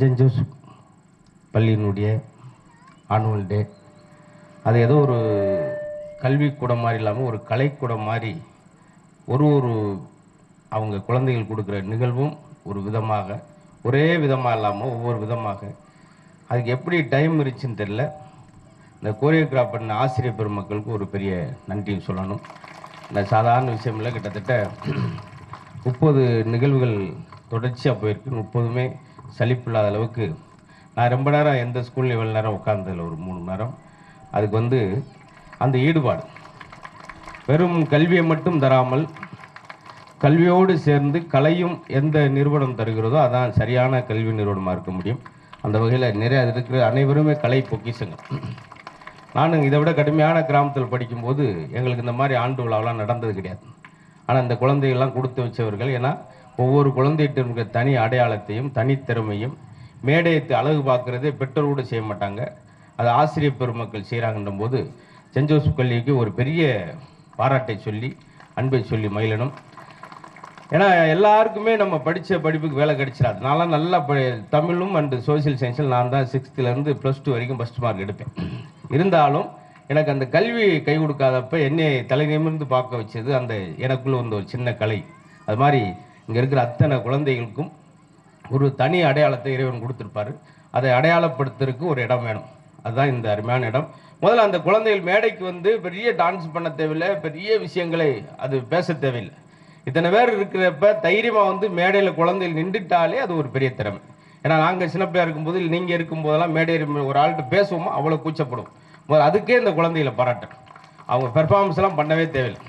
Send பள்ளியினுடைய annual day அது ஏதோ ஒரு கல்விக்கூடம் மாதிரி இல்லாமல் ஒரு கலைக்கூடம் மாதிரி ஒரு ஒரு அவங்க குழந்தைகள் கொடுக்குற நிகழ்வும் ஒரு விதமாக ஒரே விதமாக இல்லாமல் ஒவ்வொரு விதமாக. அதுக்கு எப்படி டைம் இருந்துச்சுன்னு தெரில இந்த கோரியோகிராஃப் பண்ண ஆசிரியர் பெருமக்களுக்கு ஒரு பெரிய நன்றியும் சொல்லணும். இந்த சாதாரண விஷயம் கிட்டத்தட்ட முப்பது நிகழ்வுகள் தொடர்ச்சியாக போயிருக்கு. முப்பதுமே சளிப்பில்லாத அளவுக்கு நான் ரொம்ப நேரம் எந்த ஸ்கூலில் இவ்வளோ நேரம் உட்காந்ததில்ல ஒரு மூணு நேரம். அதுக்கு வந்து அந்த ஈடுபாடு. வெறும் கல்வியை மட்டும் தராமல் கல்வியோடு சேர்ந்து கலையும் எந்த நிறுவனம் தருகிறதோ அதான் சரியான கல்வி நிறுவனமாக இருக்க முடியும். அந்த வகையில் நிறைய அது இருக்கிற அனைவருமே கலை பொக்கிஷங்கள். நானும் இதை விட கடுமையான கிராமத்தில் படிக்கும்போது எங்களுக்கு இந்த மாதிரி ஆண்டு விழாவெல்லாம் நடந்தது கிடையாது. ஆனால் இந்த குழந்தைகள்லாம் கொடுத்து வச்சவர்கள் ஏன்னா ஒவ்வொரு குழந்தைகிட்ட இருக்கிற தனி அடையாளத்தையும் தனித்திறமையும் மேடையத்தை அழகு பார்க்குறதே பெற்றோரோடு செய்ய மாட்டாங்க. அது ஆசிரியர் பெருமக்கள் செய்கிறாங்கன்ற போது சென்ட் ஜோசப் கல்விக்கு ஒரு பெரிய பாராட்டை சொல்லி அன்பை சொல்லி மகிழணும். ஏன்னா எல்லாருக்குமே நம்ம படித்த படிப்புக்கு வேலை கிடைச்சிடாது. நான்லாம் நல்லா படி தமிழும் அண்டு சோஷியல் சயின்ஸில் நான் தான் சிக்ஸ்த்துலேருந்து ப்ளஸ் டூ வரைக்கும் ஃபஸ்ட் மார்க் எடுப்பேன் இருந்தாலும் எனக்கு அந்த கல்வி கை கொடுக்காதப்ப என்னை தலை நிமிர்ந்து பார்க்க வச்சது அந்த எனக்குள்ள வந்த ஒரு சின்ன கலை. அது மாதிரி இங்கே இருக்கிற அத்தனை குழந்தைகளுக்கும் ஒரு தனி அடையாளத்தை இறைவன் கொடுத்துருப்பாரு. அதை அடையாளப்படுத்துறதுக்கு ஒரு இடம் வேணும். அதுதான் இந்த அருமையான இடம். முதல்ல அந்த குழந்தைகள் மேடைக்கு வந்து பெரிய டான்ஸ் பண்ண தேவையில்லை பெரிய விஷயங்களை அது பேச தேவையில்லை. இத்தனை பேர் இருக்கிறப்ப தைரியமாக வந்து மேடையில் குழந்தைகள் நின்றுட்டாலே அது ஒரு பெரிய திறமை. ஏன்னா நாங்கள் சின்ன பிள்ளையாக இருக்கும்போது நீங்கள் இருக்கும்போதெல்லாம் மேடையில் ஒரு ஆள்கிட்ட பேசுவோமோ அவ்வளோ கூச்சப்படும். முதல்ல அதுக்கே இந்த குழந்தைகளை பாராட்டணும். அவங்க பெர்ஃபார்மன்ஸ்லாம் பண்ணவே தேவையில்லை.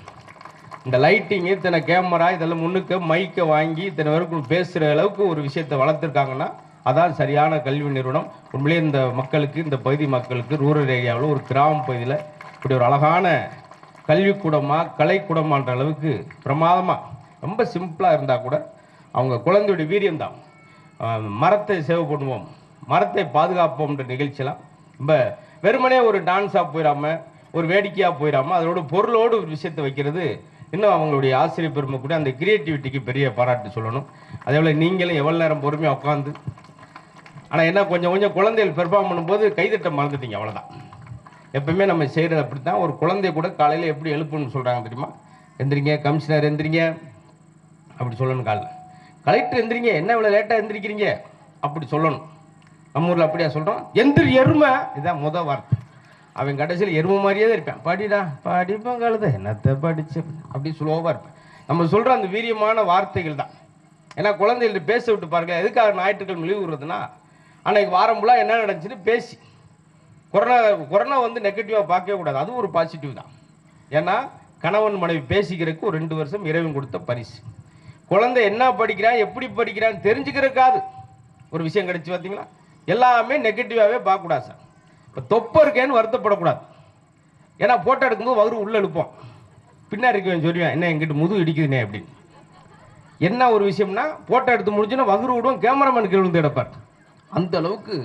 இந்த லைட்டிங்கு இத்தனை கேமரா இதெல்லாம் முன்னுக்கு மைக்கை வாங்கி இத்தனை வரைக்கும் பேசுகிற அளவுக்கு ஒரு விஷயத்தை வளர்த்துருக்காங்கன்னா அதான் சரியான கல்வி நிறுவனம். உண்மையிலே இந்த மக்களுக்கு இந்த பகுதி மக்களுக்கு ரூரல் ஏரியாவில் ஒரு கிராம பகுதியில் இப்படி ஒரு அழகான கல்விக்கூடமாக கலைக்கூடமான்ற அளவுக்கு பிரமாதமாக ரொம்ப சிம்பிளாக இருந்தால் கூட அவங்க குழந்தையுடைய வீரியம்தான் மரத்தை சேவ் பண்ணுவோம் மரத்தை பாதுகாப்போம்ன்ற நிகழ்ச்சியெல்லாம் ரொம்ப வெறுமனே ஒரு டான்ஸாக போயிடாம ஒரு வேடிக்கையாக போயிடாம அதோட பொருளோடு ஒரு விஷயத்தை வைக்கிறது இன்னும் அவங்களுடைய ஆசிரியர் பெருமை கூட அந்த கிரியேட்டிவிட்டிக்கு பெரிய பாராட்டு சொல்லணும். அதே போல் நீங்களும் எவ்வளோ நேரம் பொறுமையாக உட்காந்து ஆனால் என்ன கொஞ்சம் கொஞ்சம் குழந்தைகள் பெர்ஃபார்ம் பண்ணும்போது கைதட்ட மறந்துட்டீங்க அவ்வளோதான் எப்பவுமே நம்ம செய்கிறது அப்படி தான் ஒரு குழந்தைய கூட காலையில் எப்படி எழுப்புன்னு சொல்கிறாங்க தெரியுமா? எந்திரிங்க கமிஷனர் எந்திரிங்க. அப்படி சொல்லணும் காலைல. கலெக்டர் எந்திரிங்க என்ன இவ்வளோ லேட்டாக எந்திரிக்கிறீங்க? அப்படி சொல்லணும். நம்ம ஊரில் அப்படியா சொல்கிறோம் எந்திரி எருமை. இதான் முத வார்த்தை. அவன் கடைசியில் எருமை மாதிரியே தான் இருப்பேன். படிடா படிப்பேன் கழுத என்னத்தை படிச்சு? அப்படி ஸ்லோவாக இருப்பேன். நம்ம சொல்கிற அந்த வீரியமான வார்த்தைகள் தான். ஏன்னா குழந்தைகள்ட்ட பேச விட்டு பாருங்க எதுக்காக ஞாயிற்றுக்கிழமை லீவு விடுறதுன்னா அன்னைக்கு வாரம் ஃபுல்லாக என்ன நடந்துச்சுன்னு பேசி. கொரோனா கொரோனா வந்து நெகட்டிவாக பார்க்கவே கூடாது. அதுவும் ஒரு பாசிட்டிவ் தான். ஏன்னா கணவன் மனைவி பேசிக்கிறதுக்கு ஒரு ரெண்டு வருஷம் இறைவன் கொடுத்த பரிசு. குழந்தை என்ன படிக்கிறான் எப்படி படிக்கிறான்னு தெரிஞ்சுக்கிறக்காது ஒரு விஷயம் கிடைச்சி பார்த்தீங்களா எல்லாமே நெகட்டிவாகவே பார்க்கக்கூடாது சார். தொப்பை இருக்கேன்னு வருத்தப்படக்கூடாது. ஏன்னா போட்டோ எடுக்கும்போது வகுறு உள்ளே எழுப்போம் பின்னாடி இருக்கவன் சொல்லுவேன் என்ன எங்கிட்ட முது இடிக்குதுனே அப்படின்னு. என்ன ஒரு விஷயம்னா போட்டோ எடுத்து முடிஞ்சுன்னா வகுறு விடுவோம் கேமராமேன் கீழ் விழுந்து எடுப்பார் அந்த அளவுக்கு.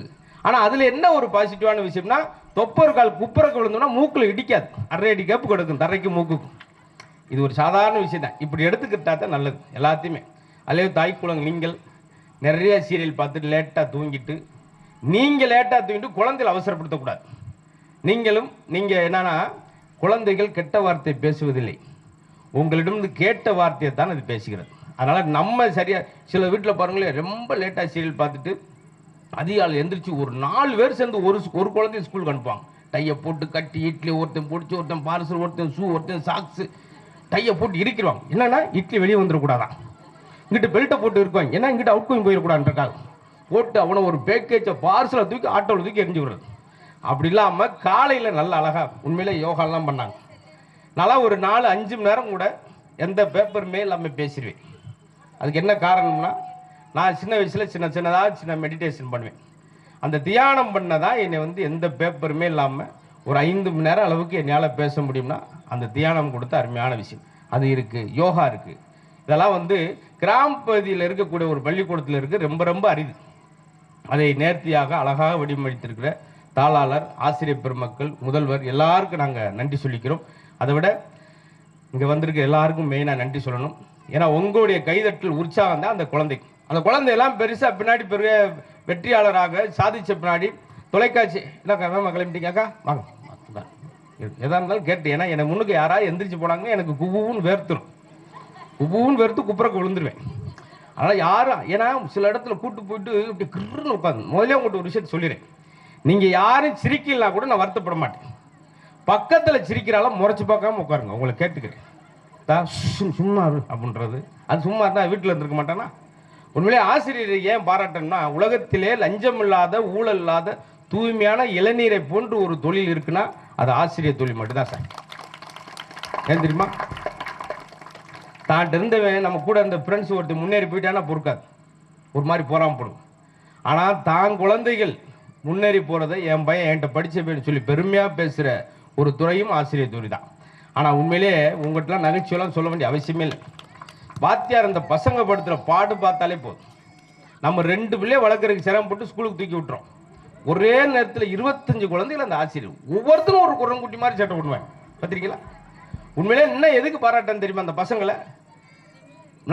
ஆனால் அதில் என்ன ஒரு பாசிட்டிவான விஷயம்னா தொப்பர் கால் குப்புறக்கு விழுந்தோம்னா மூக்கில் இடிக்காது. அரை அடி கேப்பு கிடக்கும் தரைக்கு மூக்குக்கும். இது ஒரு சாதாரண விஷயம் தான் இப்படி எடுத்துக்கிட்டா தான் நல்லது எல்லாத்தையுமே. அதுலேயும் தாய் குழந்தை நீங்கள் நிறைய சீரியல் பார்த்துட்டு லேட்டாக தூங்கிட்டு நீங்கள் லேட்டாக தூங்கிட்டு குழந்தைகள் அவசரப்படுத்தக்கூடாது. நீங்களும் நீங்கள் என்னன்னா குழந்தைகள் கெட்ட வார்த்தை பேசுவதில்லை. உங்களிடமிருந்து கேட்ட வார்த்தையை தான் அது பேசுகிறது. அதனால் நம்ம சரியாக சில வீட்டில் பாருங்களேன் ரொம்ப லேட்டாக சீரியல் பார்த்துட்டு அதிகாலை எந்திரிச்சு ஒரு நாலு பேர் சேர்ந்து ஒரு ஒரு குழந்தைய ஸ்கூலுக்கு அனுப்புவாங்க. டையை போட்டு கட்டி இட்லி ஒருத்தன் பிடிச்சி ஒருத்தன் பார்சல் ஒருத்தன் ஷூ ஒருத்தன் சாக்ஸு டையை போட்டு இருக்கிறாங்க என்னன்னா இட்லி வெளியே வந்துடக்கூடாதான். இங்கிட்ட பெல்ட்டை போட்டு இருப்பாங்க ஏன்னா இங்கிட்ட அவுட் கோயிங் போயிடக்கூடாதுன்றக்காக. போட்டு அவனை ஒரு பேக்கேஜை பார்சலை தூக்கி ஆட்டோவில் தூக்கி எரிஞ்சு விடுறது. அப்படி இல்லாமல் காலையில் நல்ல அழகா உண்மையிலே யோகாலாம் பண்ணாங்க. நல்லா ஒரு நாலு அஞ்சு மணி நேரம் கூட எந்த பேப்பருமே இல்லாமல் பேசிடுவேன் அதுக்கு என்ன காரணம்னா நான் சின்ன வயசில் சின்ன சின்னதாக சின்ன மெடிடேஷன் பண்ணுவேன். அந்த தியானம் பண்ணதான் என்னை வந்து எந்த பேப்பருமே இல்லாமல் ஒரு ஐந்து மணி நேரம் அளவுக்கு என்னால் பேச முடியும்னா அந்த தியானம் கொடுத்த அருமையான விஷயம். அது இருக்குது யோகா இருக்குது இதெல்லாம் வந்து கிராம பகுதியில் இருக்கக்கூடிய ஒரு பள்ளிக்கூடத்தில் இருக்குது ரொம்ப ரொம்ப அரிது. அதை நேர்த்தியாக அழகாக வடிவமைத்திருக்கிற தாளாளர் ஆசிரியர் பெருமக்கள் முதல்வர் எல்லாருக்கும் நாங்கள் நன்றி சொல்லிக்கிறோம். அதை விட இங்கே வந்திருக்க எல்லாருக்கும் மெயினாக நன்றி சொல்லணும். ஏன்னா உங்களுடைய கைதட்டல் உற்சாகம் தான் அந்த குழந்தைக்கு அந்த குழந்தையெல்லாம் பெருசாக பின்னாடி பெரிய வெற்றியாளராக சாதிச்ச பின்னாடி தொலைக்காட்சி என்னக்கா வேமா கிளம்பிட்டீங்கக்கா வாங்க வாங்க. எதா இருந்தாலும் கேட்டு ஏன்னா எனக்கு முன்னுக்கு யாராவது எந்திரிச்சு போனாங்கன்னா எனக்கு குபுன்னு வேர்த்துரும். குபுன்னு வேர்த்து குப்புறக்கு விழுந்துருவேன். அதனால் யாரும் ஏன்னா சில இடத்துல கூட்டு போயிட்டு இப்படி கிருன்னு உட்காந்து முதல்ல உங்கள்கிட்ட ஒரு விஷயத்தை சொல்லிடுறேன். நீங்கள் யாரும் சிரிக்கலாம் கூட நான் வருத்தப்பட மாட்டேன். பக்கத்தில் சிரிக்கிறால முறைச்சி பார்க்காம உட்காருங்க உங்களை கேட்டுக்கிறேன். தா சும்மா அப்படின்றது. அது சும்மா இருந்தால் வீட்டில் இருந்திருக்க மாட்டானா? உண்மையிலே ஆசிரியரை ஏன் பாராட்டணும்னா உலகத்திலே லஞ்சம் இல்லாத ஊழல் இல்லாத தூய்மையான இளநீரை போன்று ஒரு தொழில் இருக்குன்னா அது ஆசிரியர் தொழில் மட்டும்தான் சார். ஏன் தெரியுமா? தான் இருந்தவன் நம்ம கூட இருந்த ஃப்ரெண்ட்ஸ் ஒருத்தர் முன்னேறி போயிட்டான்னா பொறுக்காது. ஒரு மாதிரி போடும். ஆனால் தான் குழந்தைகள் முன்னேறி போகிறத என் பையன் என்கிட்ட படிச்ச சொல்லி பெருமையாக பேசுகிற ஒரு துறையும் ஆசிரியர் துறை தான். ஆனால் உண்மையிலே உங்கள்கிட்டலாம் நகைச்சுவெல்லாம் சொல்ல வேண்டிய அவசியமே இல்லை. வாத்தியார் அந்த பசங்க படுத்துகிற பாட்டு பார்த்தாலே போதும். நம்ம ரெண்டு பிள்ளைய வளர்க்குறதுக்கு சிரமப்பட்டு ஸ்கூலுக்கு தூக்கி விட்டுறோம். ஒரே நேரத்தில் இருபத்தஞ்சு குழந்தைகள் அந்த ஆசிரியர். ஒவ்வொருத்தரும் ஒரு குரங்குட்டி மாதிரி சட்டை பண்ணுவாங்க பார்த்துருக்கீங்களா உண்மையிலே இன்னும் எதுக்கு பாராட்டன்னு தெரியுமா அந்த பசங்களை?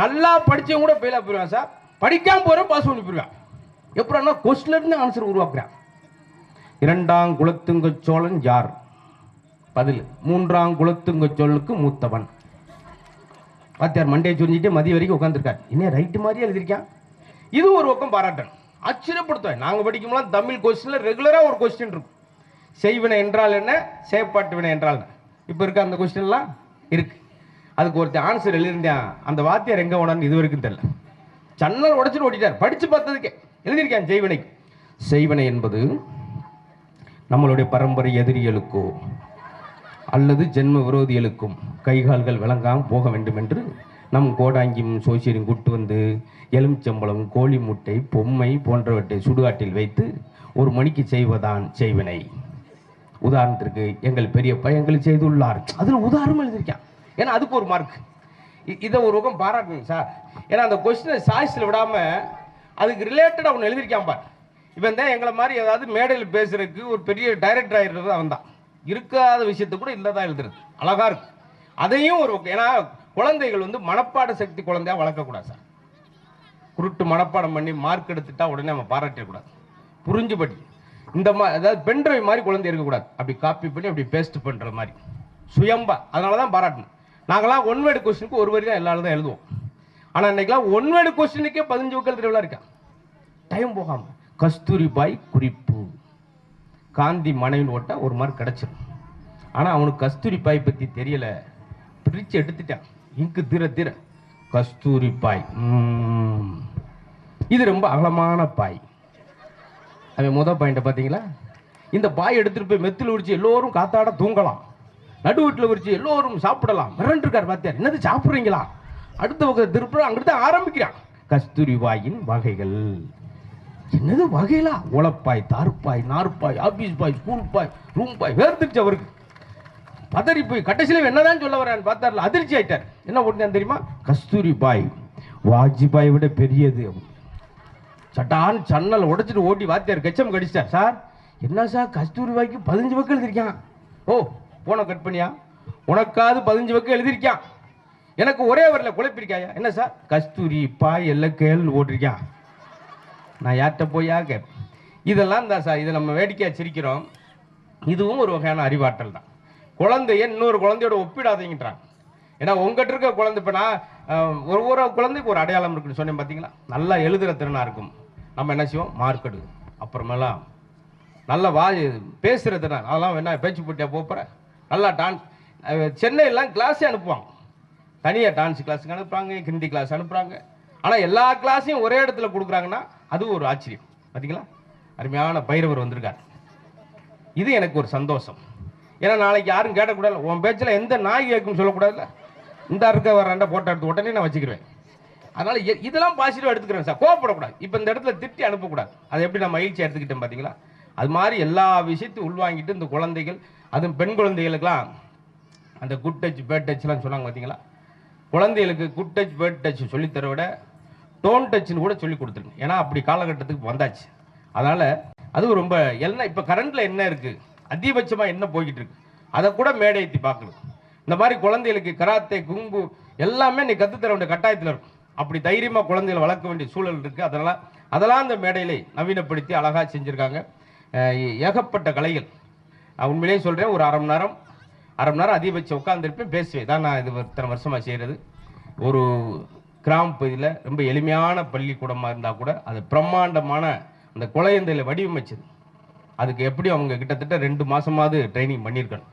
நல்லா படிச்சவங்க கூட ஃபெயிலாக போயிடுவான் சார். படிக்காம போகிற பாஸ் பண்ணி போயிடுவான் எப்படின்னா கொஸ்டின்லருந்து ஆன்சர் உருவாக்குறான். இரண்டாம் குலத்துங்க சோழன் யார்? பதில். மூன்றாம் குலத்துங்க சோழனுக்கு மூத்தவன். வாத்தியார் மண்டையை சொல்லிட்டு மதிய வரைக்கும் உட்காந்துருக்கார் இன்னும் ரைட்டு மாதிரியே எழுதியிருக்கான்? இது ஒரு பக்கம் பாராட்டணும். ஆச்சரியப்படுத்துவேன். நாங்கள் படிக்கும்போது தமிழ் கொஸ்டினில் ரெகுலராக ஒரு கொஸ்டின் இருக்கும். செய்வினை என்றால் என்ன? செயற்பாட்டு வினை என்றால் என்ன? இப்போ இருக்க அந்த கொஸ்டின்லாம் இருக்கு. அதுக்கு ஒருத்தர் ஆன்சர் எழுதியிருந்தேன். அந்த வாத்தியார் எங்கே ஓடான்னு இது வரைக்கும் தெரியல. சன்னல் உடைச்சிட்டு ஓட்டிட்டார். படித்து பார்த்ததுக்கே. எழுதியிருக்கேன் செய்வினை செய்வனை என்பது நம்மளுடைய பரம்பரை எதிரிகளுக்கோ அல்லது ஜென்ம விரோதிகளுக்கும் கைகால்கள் விளங்காமல் போக வேண்டும் என்று நம் கோடாங்கியும் சோசியரும் கூட்டு வந்து எலுமிச்சம்பழம் கோழி முட்டை பொம்மை போன்றவற்றை சுடுகாட்டில் வைத்து ஒரு மணிக்கு செய்வதான் செய்வினை. உதாரணத்திற்கு எங்கள் பெரிய எங்களுக்கு செய்துள்ளார். அதில் உதாரணம் எழுதியிருக்கான். ஏன்னா அதுக்கு ஒரு மார்க் இதை ஒரு பக்கம் பாராட்டணும் சார் ஏன்னா அந்த கொஸ்டினை சாய்ஸில் விடாமல் அதுக்கு ரிலேட்டடாக ஒன்று எழுதியிருக்கான் பார். இவன் தான் எங்களை மாதிரி ஏதாவது மேடையில் பேசுறதுக்கு ஒரு பெரிய டைரக்டர் ஆகிடுறது அவன் தான். இருக்காத விஷயத்தை கூட இல்லை தான் எழுதுறது. அழகாக இருக்கு. அதையும் ஒரு ஏன்னா குழந்தைகள் வந்து மனப்பாட சக்தி குழந்தையா வளர்க்கக்கூடாது சார் குருட்டு மனப்பாடம் பண்ணி மார்க் எடுத்துட்டா உடனே நம்ம பாராட்டக்கூடாது புரிஞ்சு படி இந்த மாதிரி அதாவது பென்ட்ரைவ் மாதிரி குழந்தை இருக்கக்கூடாது. அப்படி காப்பி பண்ணி அப்படி பேஸ்ட் பண்ணுற மாதிரி. சுயம்பா. அதனால தான் பாராட்டணும் நாங்களாம் ஒன் வேர்டு கொஸ்டினுக்கு ஒரு வரி தான் எல்லாரும் தான் எழுதுவோம். ஆனால் இன்னைக்கெல்லாம் ஒன் வேர்டு கொஸ்டினுக்கே பதினஞ்சு வக்கல் திருவிழா இருக்கா? டைம் போகாமல் கஸ்தூரி பாய் குறிப்பு. காந்தி மனைவின்னு ஓட்டா ஒரு மாதிரி கிடச்சிடும் ஆனால் அவனுக்கு கஸ்தூரி பாய் பற்றி தெரியலை. பிரித்து எடுத்துட்டான். இங்கு திர திர கஸ்தூரி பாய். இது ரொம்ப அகலமான பாய். அவன் முத பாயிண்ட்டை பார்த்தீங்களா? இந்த பாய் எடுத்துகிட்டு போய் மெத்தில் உரிச்சு எல்லோரும் காத்தாட தூங்கலாம். நடு வீட்டில் உரிச்சு எல்லோரும் சாப்பிடலாம். மிரண்டுருக்கார் பார்த்தியார் என்னது சாப்பிட்றீங்களா? அடுத்த பக்கம் திருப்புறம் அங்கிட்டு தான் ஆரம்பிக்கிறான். கஸ்தூரி பாயின் வகைகள். என்னது வகையிலா உழப்பாய் தார்ப்பாய் நார்ப்பாய் ஆபீஸ் பாய் ஸ்கூல் பாய் ரூம் பாய் வேர்த்துருச்சு அவருக்கு. பதறி போய் கடைசியில் என்னதான் சொல்ல வரான்னு பார்த்தார்ல அதிர்ச்சி ஆயிட்டார். என்ன போட்டான் தெரியுமா? கஸ்தூரி பாய். வாஜ்பாய் விட பெரியது. சட்டான் சன்னல் உடைச்சிட்டு ஓட்டி வாத்தியார் கச்சம் கடிச்சிட்டார். சார் என்ன சார் கஸ்தூரி பாய்க்கு பதினஞ்சு பக்கம் எழுதியிருக்கான். ஓ போன கட் பண்ணியா? உனக்காவது பதினஞ்சு பக்கம் எழுதியிருக்கான். எனக்கு ஒரே வரல குழப்பிருக்காயா என்ன சார்? கஸ்தூரி பாய் எல்லாம் கேள்னு ஓட்டிருக்கான் நான் யார்கிட்ட போயா? கேட்பேன் இதெல்லாம் தான் சார் இதை நம்ம வேடிக்கையாக சிரிக்கிறோம். இதுவும் ஒரு வகையான அறிவாற்றல் தான். குழந்தைய இன்னொரு குழந்தையோட ஒப்பிடாதீங்கன்றாங்க ஏன்னா உங்ககிட்ட இருக்க குழந்தை இப்போ நான் ஒரு ஒரு குழந்தைக்கு ஒரு அடையாளம் இருக்குன்னு சொன்னேன் பார்த்தீங்களா நல்லா எழுதுகிற திறனாக இருக்கும். நம்ம என்ன செய்வோம்? மார்க் எடு அப்புறமெல்லாம் நல்ல வா பேசுகிற அதெல்லாம் என்ன பேச்சு போட்டியாக போகிறேன் நல்லா டான்ஸ் சென்னையெல்லாம் கிளாஸே அனுப்புவாங்க. தனியாக டான்ஸ் கிளாஸுக்கு அனுப்புகிறாங்க ஹிந்தி கிளாஸ் அனுப்புகிறாங்க ஆனால் எல்லா கிளாஸையும் ஒரே இடத்துல கொடுக்குறாங்கன்னா அதுவும் ஒரு ஆச்சரியம். பார்த்தீங்களா அருமையான பைரவர் வந்திருக்கார். இது எனக்கு ஒரு சந்தோஷம். ஏன்னா நாளைக்கு யாரும் கேட்டக்கூடாது. உன் பேச்சில் எந்த நாய் கேட்கும் சொல்லக்கூடாதுல்ல? இந்த இருக்க வராண்டா போட்டோ எடுத்து உடனே நான் வச்சுக்கிருவேன். அதனால இதெல்லாம் பாசிட்டிவாக எடுத்துக்கிறேன் சார். கோவப்படக்கூடாது. இப்போ இந்த இடத்துல திட்டி அனுப்பக்கூடாது. அதை எப்படி நான் மகிழ்ச்சி எடுத்துக்கிட்டேன் பார்த்தீங்களா அது மாதிரி எல்லா விஷயத்தையும் உள்வாங்கிட்டு இந்த குழந்தைகள் அதுவும் பெண் குழந்தைகளுக்கெல்லாம் அந்த குட் டச் பேட் டச்லாம் சொன்னாங்க பார்த்தீங்களா குழந்தைகளுக்கு குட் டச் பேட் டச் சொல்லித்தர விட டோன் டச்னு கூட சொல்லி கொடுத்துருங்க. ஏன்னா அப்படி காலகட்டத்துக்கு வந்தாச்சு. அதனால் அதுவும் ரொம்ப என்ன இப்போ கரண்டில் என்ன இருக்குது அதிகபட்சமாக என்ன போய்கிட்டு இருக்கு? அதை கூட மேடையேற்றி பார்க்கணும். இந்த மாதிரி குழந்தைகளுக்கு கராத்தே குங்கு எல்லாமே நீ கற்றுத்தர வேண்டிய கட்டாயத்தில் இருக்கும். அப்படி தைரியமாக குழந்தைகளை வளர்க்க வேண்டிய சூழல் இருக்குது அதனால் அதெல்லாம் அந்த மேடையிலே நவீனப்படுத்தி அழகாக செஞ்சுருக்காங்க. ஏகப்பட்ட கலைகள். நான் உண்மையிலேயே சொல்கிறேன் ஒரு அரை மணி நேரம் அரை மணி நேரம் அதிகபட்சம் உட்காந்துருப்பேன் பேசுவேன். தான் நான் இது இத்தனை வருஷமாக செய்கிறது ஒரு கிராம பகுதியில் ரொம்ப எளிமையான பள்ளிக்கூடமாக இருந்தால் கூட அது பிரம்மாண்டமான அந்த குலையந்தையில் வடிவமைச்சது. அதுக்கு எப்படி அவங்க கிட்டத்தட்ட ரெண்டு மாதமாவது ட்ரைனிங் பண்ணியிருக்கணும்.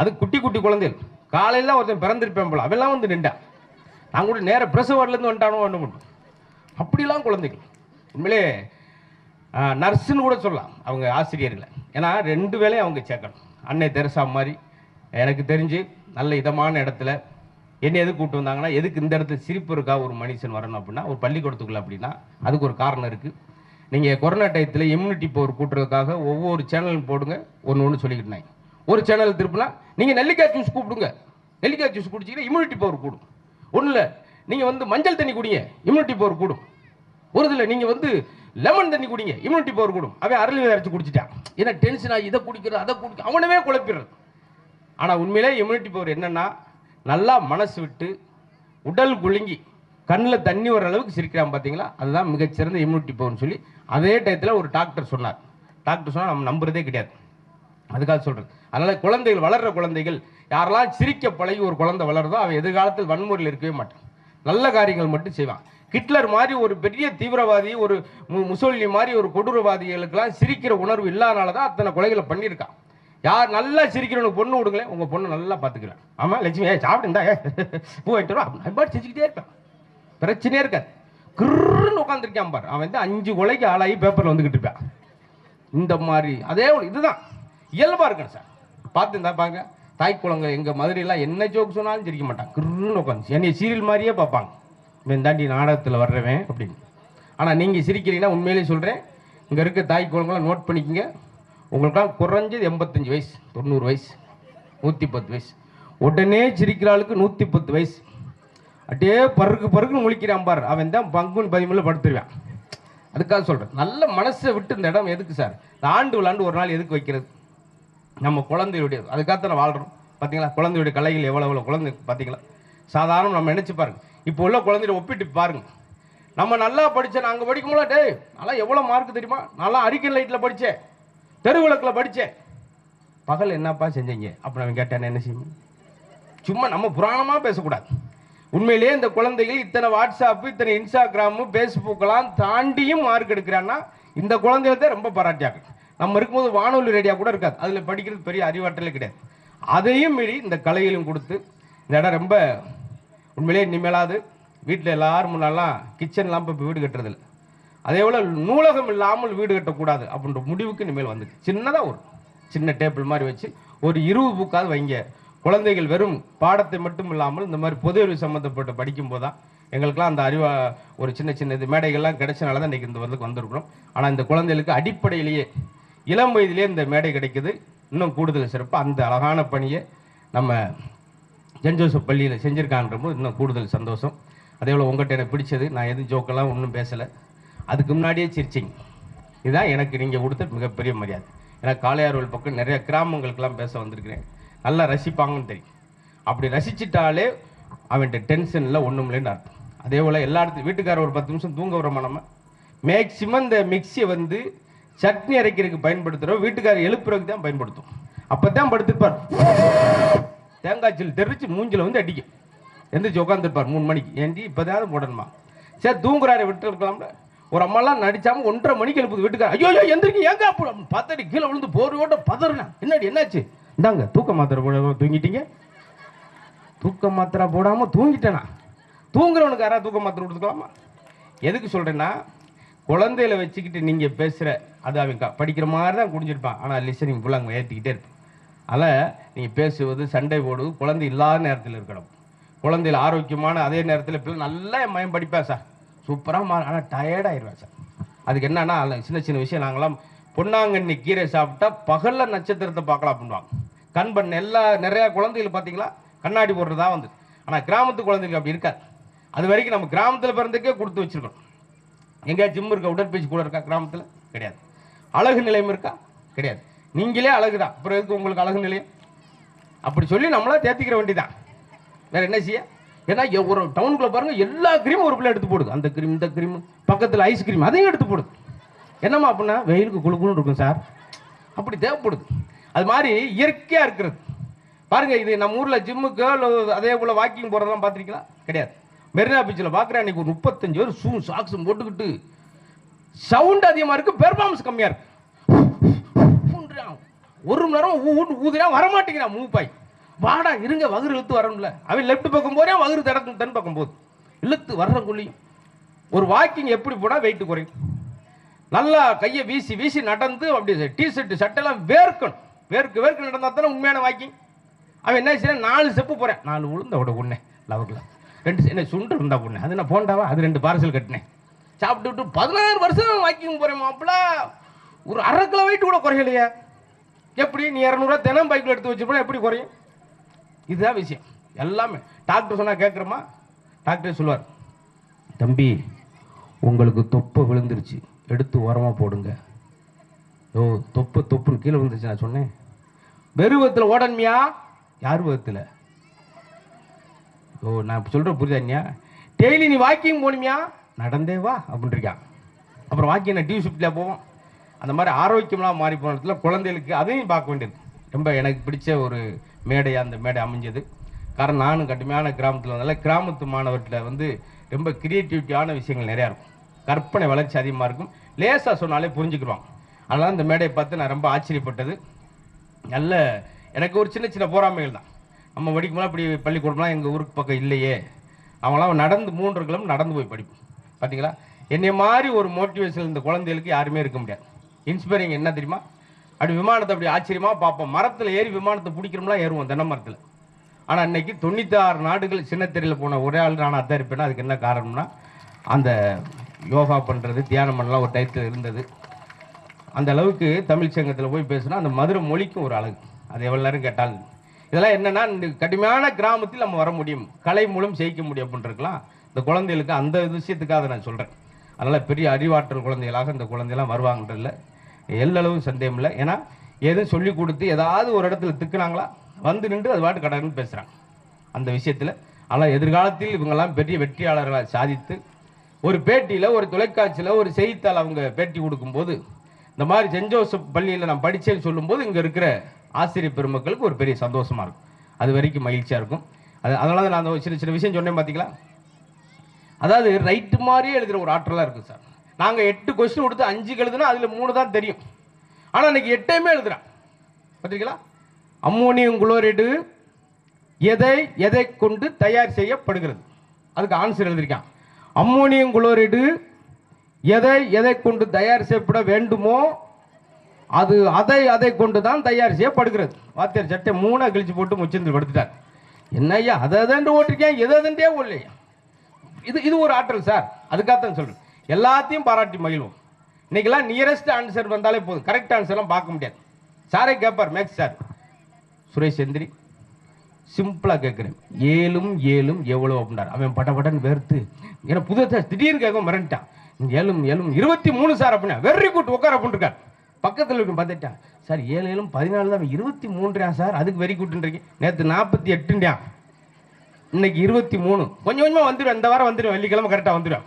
அது குட்டி குட்டி குழந்தைகள். காலையில் ஒருத்தன் பிறந்திருப்பேன் போல அவெல்லாம் வந்து நின்றான் அவங்க கூட நேர பிரசவ வார்டுலேருந்து வந்துட்டானோ ஒன்று மட்டும் அப்படிலாம் குழந்தைகள். உண்மையிலே நர்ஸுன்னு கூட சொல்லலாம். அவங்க ஆசிரியர்களை ஏன்னா ரெண்டு வேலையும் அவங்க சேர்க்கணும். அன்னை தெரசா மாதிரி எனக்கு தெரிஞ்சு நல்ல இதமான இடத்துல என்ன எதுக்கு கூப்பிட்டு வந்தாங்கன்னா எதுக்கு இந்த இடத்துல சிரிப்பு இருக்கா ஒரு மனுஷன் வரணும் அப்படின்னா ஒரு பள்ளிக்கூடத்துக்குள்ள அப்படின்னா அதுக்கு ஒரு காரணம் இருக்குது நீங்கள் கொரோனா டயத்தில் இம்யூனிட்டி பவர் கூட்டுறதுக்காக ஒவ்வொரு சேனலும் போடுங்க. ஒன்று ஒன்று சொல்லிக்கிட்டாங்க ஒரு சேனல் திருப்பினா நீங்கள் நெல்லிக்காய் ஜூஸ் கூப்பிடுங்க. நெல்லிக்காய் ஜூஸ் குடிச்சிங்கன்னா இம்யூனிட்டி பவர் கூடும். ஒன்றும் இல்லை நீங்கள் வந்து மஞ்சள் தண்ணி குடிங்க இம்யூனிட்டி பவர் கூடும். ஒரு இதில் நீங்கள் வந்து லெமன் தண்ணி குடிங்க இம்யூனிட்டி பவர் கூடும். அவன் அரளி அரைச்சி குடிச்சிட்டான் ஏன்னா டென்ஷன் ஆகி இதை குடிக்கிறது அதை குடிக்க அவனவே குழப்பிடுறது. ஆனால் உண்மையிலே இம்யூனிட்டி பவர் என்னன்னா நல்லா மனசு விட்டு உடல் குலுங்கி கண்ணில் தண்ணி வர அளவுக்கு சிரிக்கிறான் பார்த்தீங்களா அதுதான் மிகச்சிறந்த இம்யூனிட்டி பவர்னு சொல்லி அதே டயத்தில் ஒரு டாக்டர் சொன்னார். டாக்டர் சொன்னால் நம்ம நம்புறதே கிடையாது. அதுக்காக சொல்கிறது அதனால் குழந்தைகள் வளர்கிற குழந்தைகள் யாரெல்லாம் சிரிக்க பழகி ஒரு குழந்தை வளருதோ அவன் எதிர்காலத்தில் வன்முறையில் இருக்கவே மாட்டான். நல்ல காரியங்கள் மட்டும் செய்வான். ஹிட்லர் மாதிரி ஒரு பெரிய தீவிரவாதி ஒரு மு- முசோலினி மாதிரி ஒரு கொடூரவாதிகளுக்கெல்லாம் சிரிக்கிற உணர்வு இல்லாதனால தான் அத்தனை கொலைகளை பண்ணியிருக்கான். யார் நல்லா சிரிக்கிறவனுக்கு பொண்ணு விடுங்களேன் உங்கள் பொண்ணு நல்லா பார்த்துக்கிறேன் ஆமாம் லட்சுமி ஏ சாப்பிட்டுந்தா ஏ பூ வாங்கிட்டு வா. நான் பாட்டு செஞ்சுக்கிட்டே இருப்பேன் பிரச்சனையே இருக்காது. கிருன்னு உட்காந்துருக்கான் பாரு. அவன் வந்து அஞ்சு கொலைக்கு ஆளாகி பேப்பரில் வந்துக்கிட்டு இருப்பான். இந்த மாதிரி அதே ஒரு இதுதான். இயல்பாக இருக்கணும் சார். பார்த்துருந்தா பாங்க தாய் குழந்தை எங்க மதுரையெல்லாம் என்ன ஜோக் சொன்னாலும் சிரிக்க மாட்டான். கிருன்னு உட்காந்து என்னை சீரியல் மாதிரியே பார்ப்பாங்க. இவன் தாண்டி நாடகத்தில் வர்றவன் அப்படின்னு. ஆனால் நீங்கள் சிரிக்கிறீங்கன்னா உண்மையிலேயே சொல்கிறேன் இங்கே இருக்க தாய் குழந்தைகளை நோட் பண்ணிக்கோங்க. உங்களுக்கெல்லாம் குறைஞ்சது எண்பத்தஞ்சு வயசு தொண்ணூறு வயசு நூற்றி பத்து வயசு. உடனே சிரிக்கிற ஆளுக்கு நூற்றி பத்து வயசு. அப்படியே பருக்கு பருக்குன்னு முழிக்கிறான் பார். அவன் தான் பங்குன்னு பதிமூணில் படுத்துருவான். அதுக்காக சொல்கிறேன் நல்ல மனசை விட்டு இந்த இடம் எதுக்கு சார்? இந்த ஆண்டு விளாண்டு ஒரு நாள் எதுக்கு வைக்கிறது? நம்ம குழந்தையுடைய அதுக்காகத்தானே வாழ்கிறோம் பார்த்தீங்களா குழந்தையுடைய கலைகள் எவ்வளோ எவ்வளோ குழந்தை பார்த்தீங்களா சாதாரண நம்ம நினச்சி பாருங்கள் இப்போ உள்ள குழந்தைய ஒப்பிட்டு பாருங்க. நம்ம நல்லா படித்தேன் அங்கே படிக்கும்போல டே நல்லா எவ்வளோ மார்க் தெரியுமா? நல்லா அரிக்கன் லைட்டில் படித்தேன் தெருவிளக்கில் படித்தேன் பகல் என்னப்பா செஞ்சீங்க? அப்போ அவன் கேட்டேன் என்ன செய்யும் சும்மா நம்ம புராணமாக பேசக்கூடாது. உண்மையிலேயே இந்த குழந்தைகள் இத்தனை வாட்ஸ்அப்பு இத்தனை இன்ஸ்டாகிராமு ஃபேஸ்புக்கெல்லாம் தாண்டியும் மார்க் எடுக்கிறான்னா இந்த குழந்தைகள் தான் ரொம்ப பாராட்டியாங்க நம்ம இருக்கும்போது வானொலி ரேடியா கூட இருக்காது. அதில் படிக்கிறது பெரிய அறிவாற்றலே கிடையாது. அதையும் மீறி இந்த கலையிலும் கொடுத்து இந்த இடம் ரொம்ப உண்மையிலேயே இனிமேலாது வீட்டில் எல்லாரும் முன்னாலாம் கிச்சன்லாம் இப்போ வீடு கட்டுறதில்ல. அதே போல் நூலகம் இல்லாமல் வீடு கட்டக்கூடாது அப்படின்ற முடிவுக்கு இனிமேல் வந்து சின்னதாக ஒரு சின்ன டேபிள் மாதிரி வச்சு ஒரு இருபது புக்காவது வைங்க. குழந்தைகள் வெறும் பாடத்தை மட்டும் இல்லாமல் இந்த மாதிரி பொது அறிவு சம்மந்தப்பட்டு படிக்கும்போது தான் எங்களுக்கெல்லாம் அந்த அறிவா ஒரு சின்ன சின்ன இது மேடைகள்லாம் கிடைச்சனால தான் இன்றைக்கி இந்த வந்து வந்திருக்கிறோம். ஆனால் இந்த குழந்தைகளுக்கு அடிப்படையிலேயே இளம் வயதிலே இந்த மேடை கிடைக்குது. இன்னும் கூடுதல் சிறப்பு அந்த அழகான பணியை நம்ம சென்ட் ஜோசப் பள்ளியில் செஞ்சுருக்கான்ற போது இன்னும் கூடுதல் சந்தோஷம். அதே போல் உங்கள்கிட்ட எனக்கு பிடிச்சது நான் எதுவும் ஜோக்கெல்லாம் ஒன்றும் பேசலை. அதுக்கு முன்னாடியே சிரிச்சிங்க. இதுதான் எனக்கு நீங்கள் கொடுத்த மிகப்பெரிய மரியாதை. ஏன்னா காளையார்வல் பக்கம் நிறைய கிராமங்களுக்கெல்லாம் பேச வந்திருக்கிறேன். நல்லா ரசிப்பாங்கன்னு தெரியும். அப்படி ரசிச்சிட்டாலே அவன்கிட்ட டென்ஷனில் ஒன்றும் இல்லைன்னு அர்த்தம். அதே போல் எல்லா இடத்துலையும் வீட்டுக்காரர் ஒரு பத்து நிமிஷம் தூங்க விடுறோமா நம்ம மேக்சிமம் இந்த மிக்சியை வந்து சட்னி அரைக்கிறதுக்கு பயன்படுத்துகிறோம் வீட்டுக்காரர் எழுப்புறதுக்கு தான் பயன்படுத்தும். அப்போ தான் படுத்துப்பார் தேங்காய் சில் தெரிச்சு மூஞ்சில் வந்து அடிக்கும். எந்திரிச்சு உட்காந்துருப்பார் மூணு மணிக்கு. ஏண்டி இப்போதாவது போடணுமா? சரி தூங்குறாரு விட்டுருக்கலாம்ல ஒரு அம்மாலாம் நடிச்சாம ஒன்றரை மணிக்கு எழுப்புது வீட்டுக்கார ஐயோ ஐயோ எந்திரிக்க ஏங்க அப்போ பத்தடி கீழே விழுந்து போர்வோட பதறினா. என்னடி என்னாச்சு? இந்தாங்க தூக்க மாத்திரை போட தூங்கிட்டீங்க? தூக்க மாத்திரை போடாமல் தூங்கிட்டேனா? தூங்குறவனுக்கு யாராவது தூக்க மாத்திரை கொடுத்துக்கலாமா? எதுக்கு சொல்கிறேன்னா குழந்தையில வச்சுக்கிட்டு நீங்கள் பேசுகிற அது அவன் க- படிக்கிற மாதிரி தான் குடிஞ்சிருப்பான் ஆனால் லிசனிங் ஃபுல்லாக அவங்க ஏற்றிக்கிட்டே இருப்பான். அதனால் நீங்கள் பேசுவது சண்டை போடுவது குழந்தை இல்லாத நேரத்தில் இருக்கணும். குழந்தைகள் ஆரோக்கியமான அதே நேரத்தில் பிள்ளை நல்லா என் மயம் படிப்பேன் சார் சூப்பராக மா ஆனால் டயர்டாயிருவேன் சார் அதுக்கு என்னன்னா அதில் சின்ன சின்ன விஷயம் நாங்களாம் பொன்னாங்கண்ணி கீரை சாப்பிட்டா பகலில் நட்சத்திரத்தை பார்க்கலாம் அப்படின்வாங்க கண் பண்ண எல்லா நிறையா குழந்தைகள் பார்த்தீங்களா? கண்ணாடி போடுறதா வந்து. ஆனால் கிராமத்து குழந்தைகள் அப்படி இருக்காது. அது வரைக்கும் நம்ம கிராமத்தில் பிறந்துக்கே கொடுத்து வச்சுருக்கணும். எங்கேயா ஜிம் இருக்கா? உடற்பயிற்சி கூட இருக்கா? கிராமத்தில்? கிடையாது. அழகு நிலையம் இருக்கா? கிடையாது. நீங்களே அழகு தான். அப்புறம் எதுக்கு உங்களுக்கு அழகு நிலையம்? அப்படி சொல்லி நம்மளாம் தேத்திக்கிற வேண்டிதான். வேற என்ன செய்ய? ஏன்னா எ- ஒரு டவுனுக்குள்ளே பாருங்கள் எல்லா கிரீமும் ஒரு பிள்ளை எடுத்து போடுது. அந்த கிரீம் இந்த கிரீம் பக்கத்தில் ஐஸ்கிரீம் அதையும் எடுத்து போடுது. என்னம்மா அப்படின்னா வெயிலுக்கு குழுக்குன்னு இருக்கும் சார். அப்படி தேவைப்படுது. அது மாதிரி இயற்கையாக இருக்கிறது. பாருங்கள் இது நம்ம ஊரில் ஜிம்முக்கோ இல்லை அதே போல் வாக்கிங் போகிறதெல்லாம் பார்த்துருக்கலாம் கிடையாது. மெரினா பீச்சில் பார்க்குறேன் அன்னைக்கு ஒரு முப்பத்தஞ்சு பேர் ஷூ சாக்ஸும் போட்டுக்கிட்டு சவுண்ட் அதிகமாக இருக்குது பெர்ஃபார்மன்ஸ் கம்மியாக இருக்குது ஒரு மணி நேரம் ஊட்டு ஊ- ஊதுனா வரமாட்டேங்கிறான் மூப்பாய். வாடா இருங்க வகுறு இழுத்து வரணும்ல. அவன் லெஃப்ட் பக்கம் போகிறேன் வகுறு தடக்கு தென் பக்கம் போகுது. இழுத்து வர்ற ஒரு வாக்கிங் எப்படி போனால் வெயிட் குறையும். நல்லா கையை வீசி வீசி நடந்து அப்படி டிஷர்ட் சட்டெல்லாம் வேர்க்கணும். வேர்க்கு வேர்க்கு நடந்தால் தானே உண்மையான வாக்கிங் அவன் என்ன செய்யறான்? நாலு செப்பு போகிறேன் நாலு உளுந்த விட ஒண்ணே லவக்கில் ரெண்டு என்ன சுண்டு இருந்தா பொண்ணு அது நான் போண்டாவா? அது ரெண்டு பார்சல் கட்டினேன். சாப்பிட்டு விட்டு பதினாறு வருஷம் வாக்கிங் போகிறேன் மாப்பிள்ள ஒரு அரை கிலோ வெயிட் கூட குறையலையா. எப்படி? நீ இரநூறுவா தினம் பைக்கில் எடுத்து வச்சுப்பா எப்படி குறையும்? இதுதான் விஷயம். எல்லாமே. டாக்டர் சொன்னால் கேட்குறோமா? டாக்டர் சொல்லுவார் தம்பி உங்களுக்கு தொப்பை விழுந்துருச்சு. எடுத்து உரமாக போடுங்க. ஓ தொப்பு தொப்புன்னு கீழே விழுந்துருச்சு நான் சொன்னேன். வெறுவத்தில் ஓடன்மையா யார் விதத்தில் ஓ நான் இப்ப சொல்ற டெய்லி நீ வாக்கிங் போனியா நடந்தே வா அப்படின்னு இருக்கான் அப்புறம் வாக்கிங் நான் டியூ ஷிஃப்டில் போவோம். அந்த மாதிரி ஆரோக்கியமெலாம் மாறி போன இடத்துல குழந்தைகளுக்கு அதையும் பார்க்க வேண்டியது. ரொம்ப எனக்கு பிடிச்ச ஒரு மேடையாக அந்த மேடை அமைஞ்சது. காரணம் நானும் கடுமையான கிராமத்தில் வந்தால கிராமத்து மாணவர்கிட்ட வந்து ரொம்ப கிரியேட்டிவிட்டியான விஷயங்கள் நிறையா இருக்கும். கற்பனை வளர்ச்சி அதிகமாக இருக்கும். லேசாக சொன்னாலே புரிஞ்சுக்கிடுவாங்க அதனால் அந்த மேடையை பார்த்து நான் ரொம்ப ஆச்சரியப்பட்டது. நல்ல எனக்கு ஒரு சின்ன சின்ன போராமைகள் தான். நம்ம படிக்கும்போது அப்படி பள்ளிக்கூடம்லாம் எங்கள் ஊருக்கு பக்கம் இல்லையே. அவங்களாம் நடந்து மூன்று கிலோமீட்டர் நடந்து போய் படிப்போம். பார்த்தீங்களா என்னை மாதிரி ஒரு மோட்டிவேஷன் இந்த குழந்தைகளுக்கு யாருமே இருக்க முடியாது. இன்ஸ்பைரிங் என்ன தெரியுமா? அப்படி விமானத்தை அப்படி ஆச்சரியமாக பார்ப்போம். மரத்தில் ஏறி விமானத்தை பிடிக்கிறோம்லாம் ஏறுவோம் தென்னை மரத்தில். ஆனால் இன்னைக்கு தொண்ணூத்தாறு நாடுகள் சின்னத்திரையில் போன ஒரே ஆள் நான் அதான் இருப்பேன்னா அதுக்கு என்ன காரணம்னா அந்த யோகா பண்ணுறது தியானம் பண்ணலாம் ஒரு டயத்தில் இருந்தது. அந்த அளவுக்கு தமிழ் சங்கத்தில் போய் பேசினா அந்த மதுரை மொழிக்கும் ஒரு அழகு. அது எவ்வளோ நேரம் கேட்டாலும். இதெல்லாம் என்னன்னா இந்த கடுமையான கிராமத்தில் நம்ம வர முடியும். கலை மூலம் ஜெயிக்க முடியும் அப்படின்ட்டுருக்கலாம் இந்த குழந்தைகளுக்கு அந்த விஷயத்துக்காக நான் சொல்கிறேன் அதனால் பெரிய அறிவாற்றல் குழந்தைகளாக இந்த குழந்தையெல்லாம் வருவாங்கன்றதில்ல. எல்லளவும் சந்தேகம் இல்லை. ஏன்னா எதுவும் சொல்லி கொடுத்து ஏதாவது ஒரு இடத்துல திக்குனாங்களா வந்து நின்று அது பாட்டு கடன்னு பேசுகிறாங்க அந்த விஷயத்தில். ஆனால் எதிர்காலத்தில் இவங்கெல்லாம் பெரிய வெற்றியாளர்களாக சாதித்து ஒரு பேட்டியில் ஒரு தொலைக்காட்சியில் ஒரு செய்தித்தாள் அவங்க பேட்டி கொடுக்கும்போது இந்த மாதிரி சென்ட் ஜோசப் பள்ளியில் நான் படித்தேன்னு சொல்லும்போது இங்கே இருக்கிற ஆசிரியர் பெருமக்களுக்கு ஒரு பெரிய சந்தோஷமாக இருக்கும். அது வரைக்கும் மகிழ்ச்சியாக இருக்கும். அது அதனால தான் நான் அந்த ஒரு சின்ன சின்ன விஷயம் சொன்னேன் பார்த்தீங்களா அதாவது ரைட்டு மாதிரியே எழுதுகிற ஒரு ஆற்றலாக இருக்குது சார். நாங்கள் எட்டு கொஸ்டின் கொடுத்து அஞ்சு எழுதுனா அதில் மூணு தான் தெரியும். ஆனால் இன்னைக்கு எட்டையுமே எழுதுகிறான் பார்த்தீங்களா அம்மோனியம் குளோரைடு எதை எதை கொண்டு தயார் செய்யப்படுகிறது? அதுக்கு ஆன்சர் எழுதியிருக்கான் அம்மோனியம் குளோரைடு எதை எதை கொண்டு தயார் செய்யப்பட வேண்டுமோ அது அதை அதை கொண்டு தான் தயார் செய்யப்படுகிறது. வாத்தியார் சட்டை மூணாக கிழிச்சு போட்டு முச்சந்தில் படுத்துட்டார். என்ன ஐயா அதை தான் ஓட்டிருக்கேன் எதை தண்டே ஓடலையா. இது இது ஒரு ஆற்றல் சார். அதுக்காகத்தான் சொல்கிறேன் எல்லாத்தையும் பாராட்டி மகிழ்வோம். இன்றைக்கெல்லாம் நியரஸ்ட் ஆன்சர் வந்தாலே போதும். கரெக்ட் ஆன்சர்லாம் பார்க்க முடியாது. சாரே கேட்பார் மேக்ஸ் சார். சுரேஷ் சந்திரி சிம்பிளாக கேட்குறேன் ஏழும் ஏழும் எவ்வளோ அப்படின்னார். அவன் பட்ட பட்டன் வெறுத்து ஏன்னா புதுசாக திடீர்னு கேட்க மிரண்டான் ஏழும் ஏழும் இருபத்தி மூணு சார் அப்படின்னா வெரி குட் உட்கார அப்படின்னு இருக்கார் பக்கத்தில் இருக்கும் பார்த்துட்டா. சார் ஏழு ஏழும் பதினாலு தான் இருபத்தி மூன்றியா சார்? அதுக்கு வெறி கூட்டுன்றீங்க நேற்று நாற்பத்தி எட்டுண்டியா இன்னைக்கு இருபத்தி மூணு. கொஞ்சம் கொஞ்சமாக வந்துடும் இந்த வாரம் வந்துடும் வெள்ளிக்கிழமை கரெக்டாக வந்துடும்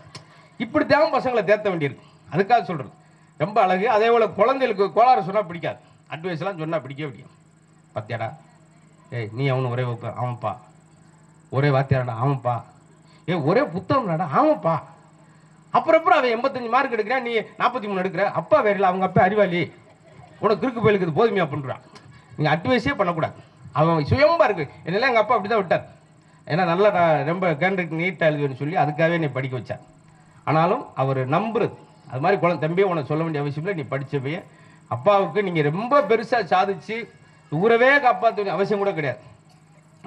இப்படி தான் பசங்களை தேத்த வேண்டியிருக்கு. அதுக்காக சொல்கிறது ரொம்ப அழகு. அதே போல் குழந்தைகளுக்கு கோளாறு சொன்னால் பிடிக்காது. அட்வைஸ்லாம் சொன்னால் பிடிக்கவே பிடிக்கும் பார்த்தியாடா ஏய் நீ அவனு ஒரே வகுப்பு ஆமாப்பா. ஒரே வாத்தியாடா ஆமாப்பா. ஏய் ஒரே புத்தகம்டாடா ஆமாப்பா. அப்புறம் அப்புறம் அவன் எண்பத்தஞ்சு மார்க் எடுக்கிறான் நீ நாற்பத்தி மூணு எடுக்கிற. அப்பா வேறில்ல அவங்க அப்பா அறிவாளி. உனக்கு கிறுக்கு போயிலுக்கு இது போதுமையா பண்ணுறான் நீங்கள் அட்வைஸே பண்ணக்கூடாது. அவன் சுயம்பா இருக்கு. என்னெல்லாம் எங்கள் அப்பா அப்படி தான் விட்டார். ஏன்னா நல்லா நான் ரொம்ப கேண்டருக்கு நீட்டாக எழுதுவேன்னு சொல்லி அதுக்காகவே நீ படிக்க வச்சேன் ஆனாலும் அவர் நம்புறது. அது மாதிரி குழந்தை தம்பியை உனக்கு சொல்ல வேண்டிய அவசியம் இல்லை. நீ படிச்ச அப்பாவுக்கு நீங்கள் ரொம்ப பெருசாக சாதிச்சு ஊரவே காப்பாற்ற வேண்டிய அவசியம் கூட கிடையாது.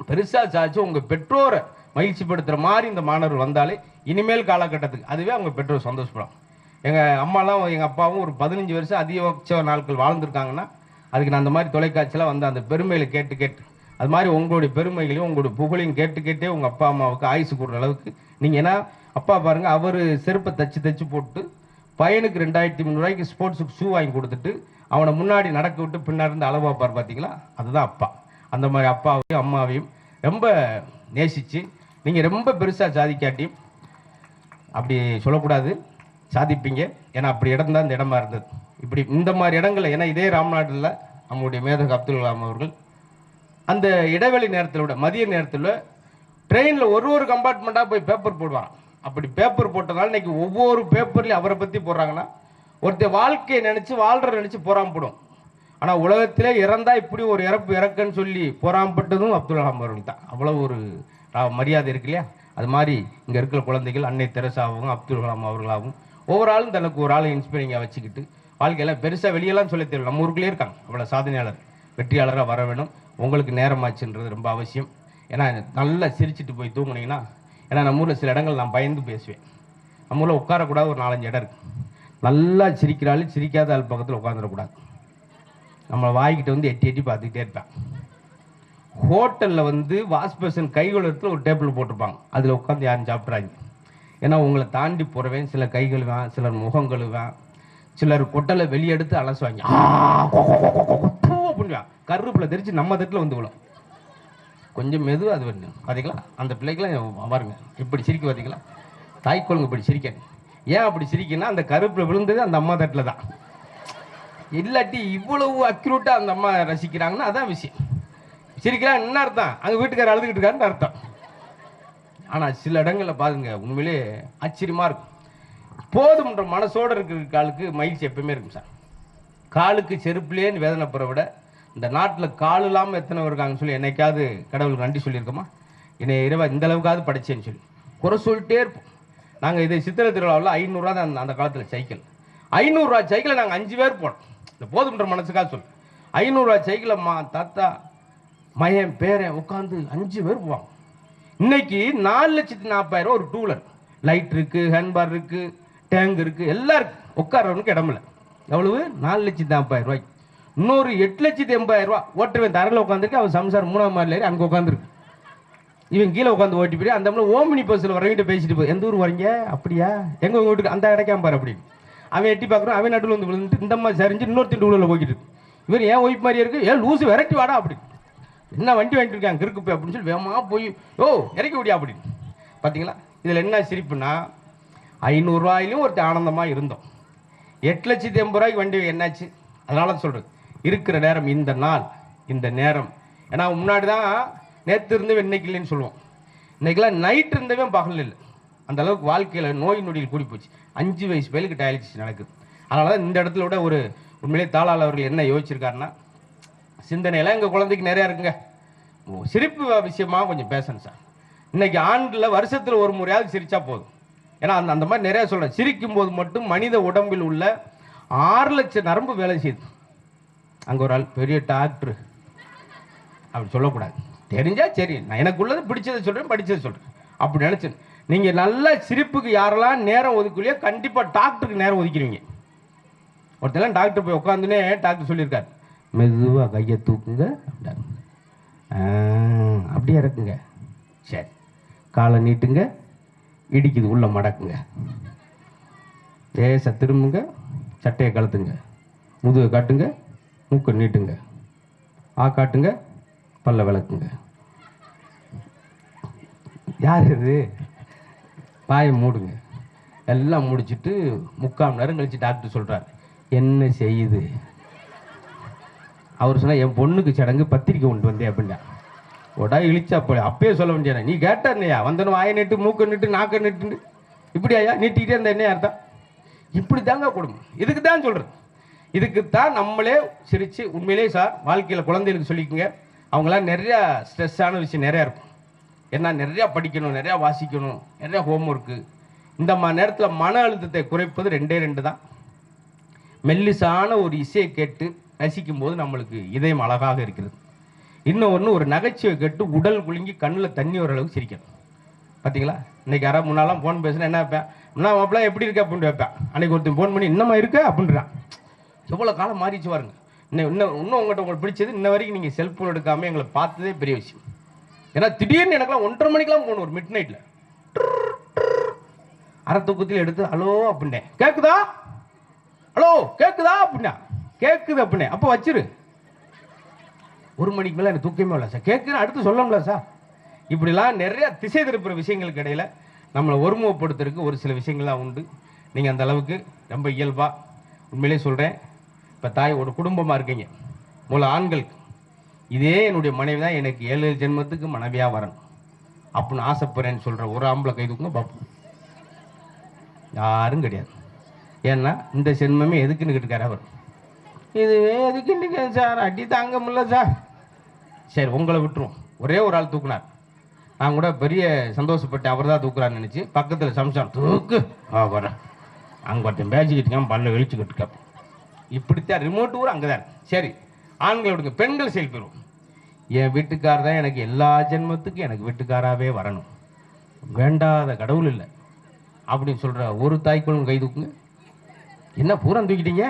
பெருசாக சாதிச்சு உங்கள் பெற்றோரை மகிழ்ச்சிப்படுத்துகிற மாதிரி இந்த மாணவர் வந்தாலே இனிமேல் காலகட்டத்துக்கு. அதுவே அவங்க பெற்றோர் சந்தோஷப்படும். எங்கள் அம்மாலாம் எங்கள் அப்பாவும் ஒரு பதினஞ்சு வருஷம் அதிகபட்ச நாட்கள் வாழ்ந்துருக்காங்கன்னா அதுக்கு நான் அந்த மாதிரி தொலைக்காட்சியில் வந்து அந்த பெருமைகளை கேட்டு கேட்டு அது மாதிரி உங்களுடைய பெருமைகளையும் உங்களுடைய புகழையும் கேட்டு கேட்டே உங்கள் அப்பா அம்மாவுக்கு ஆயுசு கூடுற அளவுக்கு நீங்கள் ஏன்னா அப்பா பாருங்கள் அவர் செருப்பை தச்சு தச்சு போட்டு பையனுக்கு ரெண்டாயிரத்தி முந்நூறுவாய்க்கு ஸ்போர்ட்ஸுக்கு ஷூ வாங்கி கொடுத்துட்டு அவனை முன்னாடி நடக்க விட்டு பின்னாடி இருந்து அளவு பார்ப்பார் பார்த்தீங்களா அதுதான் அப்பா. அந்த மாதிரி அப்பாவையும் அம்மாவையும் ரொம்ப நேசித்து நீங்கள் ரொம்ப பெருசாக சாதிக்காட்டியும் அப்படி சொல்லக்கூடாது. சாதிப்பீங்க. ஏன்னா அப்படி இடம் தான் இந்த இடமா இருந்தது. இப்படி இந்த மாதிரி இடங்கள்ல ஏன்னா இதே ராம்நாட்டில் நம்முடைய மேதகு அப்துல் கலாம் அவர்கள் அந்த இடைவெளி நேரத்தில் விட மதிய நேரத்தில் ட்ரெயினில் ஒரு ஒரு கம்பார்ட்மெண்ட்டாக போய் பேப்பர் போடுவாங்க. அப்படி பேப்பர் போட்டதால் இன்னைக்கு ஒவ்வொரு பேப்பர்லையும் அவரை பற்றி போடுறாங்கன்னா ஒருத்தர் வாழ்க்கையை நினச்சி வாழ்கிற நினச்சி போடும் ஆனால் உலகத்திலே இறந்தால் இப்படி ஒரு இறப்பு இறக்குன்னு சொல்லி போராம்பட்டதும் அப்துல் கலாம் அவர்கள் தான். அவ்வளோ ஒரு மரியாதை இருக்கு இல்லையா? அது மாதிரி இங்கே இருக்கிற குழந்தைகள் அன்னை தெரசாவும் அப்துல் கலாம் அவர்களாகவும் ஒவ்வொரு ஆளும் தனக்கு ஒரு ஆளை இன்ஸ்பைரிங்காக வச்சுக்கிட்டு வாழ்க்கையில் பெருசாக வெளியெல்லாம் சொல்ல தெரியல நம்ம ஊருக்குள்ளே இருக்காங்க. அவ்வளோ சாதனையாளர் வெற்றியாளராக வர வேணும். உங்களுக்கு நேரமாச்சுன்றது ரொம்ப அவசியம். ஏன்னா நல்லா சிரிச்சுட்டு போய் தூங்குனீங்கன்னா ஏன்னா நம்ம ஊரில் சில இடங்கள் நான் பயந்து பேசுவேன். நம்ம ஊரில் உட்காரக்கூடாது ஒரு நாலஞ்சு இடம் இருக்குது நல்லா சிரிக்கிறாலும் சிரிக்காத ஆள் பக்கத்தில் உட்காந்துடக்கூடாது நம்மளை வாய்கிட்ட வந்து எட்டி எட்டி பார்த்துக்கிட்டே இருப்பேன். ஹோட்டலில் வந்து வாஷ் பேஷன் கைகளுக்கு ஒரு டேபிள் போட்டிருப்பாங்க. அதில் உட்காந்து யாரும் சாப்பிட்றாங்க ஏன்னா உங்களை தாண்டி போகிறவன் சில கை கழுவேன் சிலர் முகம் கழுவேன் சிலர் கொட்டலை வெளியெடுத்து அலசுவாங்க. அப்படின்வான் கருப்பில் தெரிச்சு நம்ம தட்டில் வந்து விழும். கொஞ்சம் மெது அது வந்து பார்த்தீங்களா அந்த பிள்ளைக்கெல்லாம் பாருங்க இப்படி சிரிக்க பார்த்தீங்களா தாய்க்குழந்தை இப்படி சிரிக்க. ஏன் அப்படி சிரிக்கன்னா அந்த கருப்பில் விழுந்தது அந்த அம்மா தட்டில் தான். இல்லாட்டி இவ்வளவு அக்யூரேட்டாக அந்த அம்மா ரசிக்கிறாங்கன்னா அதான் விஷயம். சிரிக்கலாம் என்ன அர்த்தம்? அங்கே வீட்டுக்காரர் அழுதுகிட்டு இருக்காருன்னு அர்த்தம். ஆனால் சில இடங்களில் பாருங்க உண்மையிலே ஆச்சரியமாக இருக்கும். போதும்ன்ற மனசோடு இருக்கிற காலுக்கு மகிழ்ச்சி எப்பவுமே இருக்கும் சார். காலுக்கு செருப்புலேன்னு வேதனைப்படுற விட இந்த நாட்டில் கால் இல்லாமல் எத்தனை பேர் இருக்காங்கன்னு சொல்லி என்னைக்காவது கடவுளுக்கு நன்றி சொல்லியிருக்கோமா? என்னை இரவா இந்த அளவுக்காவது படைச்சேன்னு சொல்லி. குறை சொல்லிட்டே இருப்போம். நாங்கள் இது சித்திரை திருவிழாவில் ஐநூறுரூவா தான் அந்த- அந்த காலத்தில் சைக்கிள். ஐநூறுரூவா சைக்கிளை நாங்கள் அஞ்சு பேர் போனோம். இந்த போதும்ன்ற மனசுக்காக சொல்லு. ஐநூறுரூவா சைக்கிளை மா தாத்தா மயன் பேரை உட்காந்து அஞ்சு பேர் போவாங்க. இன்னைக்கு நாலு லட்சத்தி நாற்பதாயிரம் ஒரு டூலர் லைட் இருக்கு ஹேண்ட்பார் இருக்கு டேங்க் இருக்கு எல்லாம் இருக்கு. உட்காரவனுக்கு இடமில்ல எவ்வளவு? நாலு லட்சத்தி நாற்பதாயிரம் ரூபாய்க்கு இன்னொரு எட்டு லட்சத்தி எண்பதாயிரம் ரூபா ஓட்டுவன் தரையில் உட்காந்துருக்கு அவன் சம்சாரம் மூணாம் மாடியில் ஏறி அங்கே உட்காந்துருக்கு இவன் கீழே உட்காந்து ஓட்டி போய் அந்த மாதிரி ஓமினி பஸ்ஸில் வரவங்கிட்ட பேசிட்டு போய் எந்த ஊர் வரீங்க அப்படியா. எங்க வீட்டுக்கு? அந்த இடைக்காம பாரு அப்படின்னு. அவன் எட்டி பார்க்குறான் அவன் நடுவில் வந்து விழுந்துட்டு இந்த மாதிரி சரிஞ்சு இன்னொருத்தன் டூலில் போய்கிட்டு இவர் ஏன் ஒய்ஃப் மாதிரியே இருக்கு? ஏன் லூசு விரட்டி வாடா அப்படி என்ன வண்டி வாங்கிட்டு இருக்காங்க கிறுக்கு போய் அப்படின்னு சொல்லி வேகமாக போய் ஓ இறக்கி விடியா அப்படின்னு. பார்த்தீங்களா இதில் என்ன சிரிப்புனா ஐநூறுரூவாயிலும் ஒருத்தர் ஆனந்தமாக இருந்தோம். எட்டு லட்சத்தி எண்பது ரூபாய்க்கு வண்டி என்னாச்சு? அதனால தான் சொல்கிறேன் இருக்கிற நேரம் இந்த நாள் இந்த நேரம். ஏன்னா முன்னாடி தான் நேற்று இருந்தவன் இன்னைக்கு இல்லைன்னு சொல்லுவோம். இன்றைக்கெல்லாம் நைட் இருந்தவன் பகல் இல்லை. அந்த அளவுக்கு வாழ்க்கையில் நோய் நொடியில் கூடி போச்சு. அஞ்சு வயசு பேருக்கு டயாலிசிஸ் நடக்குது. அதனால தான் இந்த இடத்துல விட ஒரு உண்மையிலே தாளாளர்கள் அவர்கள் என்ன யோசிச்சிருக்காருன்னா சிந்தனையெல்லாம் எங்கள் குழந்தைக்கு நிறையா இருக்குங்க. ஓ, சிரிப்பு விஷயமாக கொஞ்சம் பேசணும் சார். இன்னைக்கு ஆண்டில் வருஷத்தில் ஒரு முறையாவது சிரித்தா போதும். ஏன்னா அந்த அந்த மாதிரி நிறையா சொல்கிறேன் சிரிக்கும் போது மட்டும் மனித உடம்பில் உள்ள ஆறு லட்சம் நரம்பு வேலை செய்யுது. அங்கே ஒரு ஆள் பெரிய டாக்டர் அப்படி சொல்லக்கூடாது. தெரிஞ்சால் சரி நான் எனக்கு உள்ளது பிடிச்சதை சொல்கிறேன் படித்ததை சொல்கிறேன் அப்படி நினச்சேன் நீங்கள் நல்ல சிரிப்புக்கு யாரெல்லாம் நேரம் ஒதுக்கலையோ கண்டிப்பாக டாக்டருக்கு நேரம் ஒதுக்கிறீங்க ஒருத்தெல்லாம் டாக்டர் போய் உட்காந்துனே டாக்டர் சொல்லியிருக்காரு. மெதுவாக கையை தூக்குங்க அப்படின்னாரு. அப்படியே இறக்குங்க. சரி. காலை நீட்டுங்க இடிக்குது உள்ளே மடக்குங்க. தேச திரும்புங்க சட்டையை கழுத்துங்க. முதுகை காட்டுங்க மூக்கை நீட்டுங்க. ஆ காட்டுங்க பல்ல விளக்குங்க. யார் இது? பாயம் மூடுங்க. எல்லாம் முடிச்சிட்டு முக்கால் நேரம் கழித்து டாக்டர் சொல்கிறார் என்ன செய்யுது? அவர் சொன்னால் என் பொண்ணுக்கு சடங்கு பத்திரிக்கை கொண்டு வந்தேன் அப்படின்னா. உடா இழிச்சா போல. அப்பயே சொல்ல வேண்டிய நீ கேட்டார் என்னையா வந்தனும் ஆய நிட்டு மூக்க நிட்டு நாக்க நிட்டு இப்படி ஐயா? நீட்டிக்கிட்டே இருந்த என்ன அர்த்தம்? இப்படி தாங்க குடும்பம் இதுக்கு தான் சொல்கிறேன் இதுக்கு தான் நம்மளே சிரித்து உண்மையிலே சார் வாழ்க்கையில் குழந்தைகளுக்கு சொல்லிக்கோங்க. அவங்களாம் நிறையா ஸ்ட்ரெஸ்ஸான விஷயம் நிறையா இருக்கும். ஏன்னா நிறையா படிக்கணும் நிறையா வாசிக்கணும் நிறையா ஹோம்ஒர்க்கு இந்த மாதிரி நேரத்தில் மன அழுத்தத்தை குறைப்பது ரெண்டே ரெண்டு தான். மெல்லிசான ஒரு இசையை கேட்டு ரசிக்கும் போது நம்மளுக்கு இதயம் அழகாக இருக்கிறது. இன்னொன்று ஒரு நகைச்சுவை கேட்டு உடல் குலுங்கி கண்ணில் தண்ணி வர அளவுக்கு சிரிக்கணும். பார்த்தீங்களா இன்னைக்கு யாராவது முன்னாலாம் ஃபோன் பேசுனா என்ன வைப்பேன்? முன்னா மாப்பிள்ள எப்படி இருக்க? அப்படின்னு வைப்பேன். அன்னைக்கு ஒருத்தன் ஃபோன் பண்ணி இன்னமா இருக்க? அப்படின்றான். எவ்வளோ காலம் மாறிச்சு பாருங்க. இன்னும் இன்னும் இன்னும் உங்கள்கிட்ட உங்களுக்கு பிடிச்சது இன்ன வரைக்கும் நீங்கள் செல்ஃபோன் எடுக்காமல் எங்களை பார்த்ததே பெரிய விஷயம். ஏன்னா திடீர்னு எனக்குலாம் ஒன்றரை மணிக்கெலாம் போகணும் ஒரு மிட் நைட்டில் அரை தூக்கத்தில் எடுத்து ஹலோ அப்படின்னேன். கேட்குதா ஹலோ கேட்குதா அப்படின்னா கேட்குது அப்படின்னு. அப்போ வச்சிரு. ஒரு மணிக்கு மேலே எனக்கு தூக்கமே இல்லை சார். கேட்குன்னு அடுத்து சொல்லணும்ல சார். இப்படிலாம் நிறைய திசை திருப்புற விஷயங்களுக்கு இடையில் நம்மளை ஒருமுகப்படுத்துறதுக்கு ஒரு சில விஷயங்கள்லாம் உண்டு. நீங்கள் அந்த அளவுக்கு ரொம்ப இயல்பாக உண்மையிலே சொல்கிறேன் இப்போ தாய் ஒரு குடும்பமாக இருக்கீங்க. மூல ஆண்கள். இதே என்னுடைய மனைவி தான் எனக்கு ஏழு ஜென்மத்துக்கு மனைவியாக வரணும். அப்படின்னு ஆசைப்படுறேன்னு சொல்கிற ஒரு ஆம்பளை கைதுக்குங்க பார்ப்போம் யாரும் கிடையாது. ஏன்னா இந்த ஜென்மமே எதுக்குன்னு கேட்டுக்காரு அவர். இதுவே எதுக்குன்னு சார்? அடி தாங்க முடியல சார். சரி உங்களை விட்டுருவோம் ஒரே ஒரு ஆள் தூக்குனார். நான் கூட பெரிய சந்தோஷப்பட்டு அவர் தான் தூக்குறான்னு நினச்சி பக்கத்தில் சம்சாரம் தூக்கு. ஆ வர. அங்கே ஒருத்தன் பேசிக்கிட்டு பல்ல வெளிச்சுக்கிட்டு இருக்கான் இப்படித்தான் ரிமோட் ஊர் அங்கே தான் சரி ஆண்களை விடுங்க. பெண்கள் செயல் பெறும் என் வீட்டுக்கார் தான் எனக்கு எல்லா ஜென்மத்துக்கும் எனக்கு வீட்டுக்காராகவே வரணும். வேண்டாத கடவுள் இல்லை. அப்படின்னு சொல்கிற ஒரு தாய்க்குழும் கை தூக்குங்க. என்ன பூரம் தூக்கிட்டீங்க?